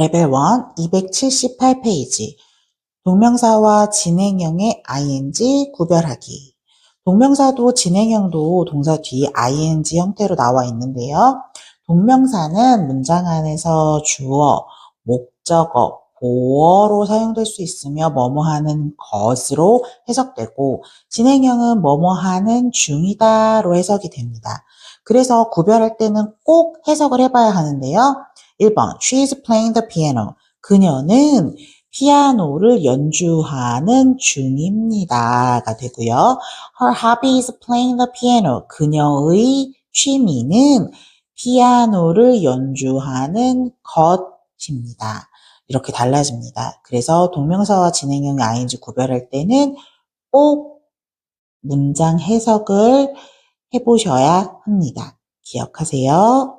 레벨 1 278페이지 동명사와 진행형의 ing 구별하기 동명사도 진행형도 동사 뒤에 ing 형태로 나와 있는데요. 동명사는 문장 안에서 주어, 목적어, 보어로 사용될 수 있으며 뭐뭐 하는 것으로 해석되고 진행형은 뭐뭐 하는 중이다로 해석이 됩니다. 그래서 구별할 때는 꼭 해석을 해봐야 하는데요. 1번 She is playing the piano. 그녀는 피아노를 연주하는 중입니다 가 되고요. Her hobby is playing the piano. 그녀의 취미는 피아노를 연주하는 것입니다. 이렇게 달라집니다. 그래서 동명사와 진행형의 ing 구별할 때는 꼭 문장 해석을 해보셔야 합니다. 기억하세요.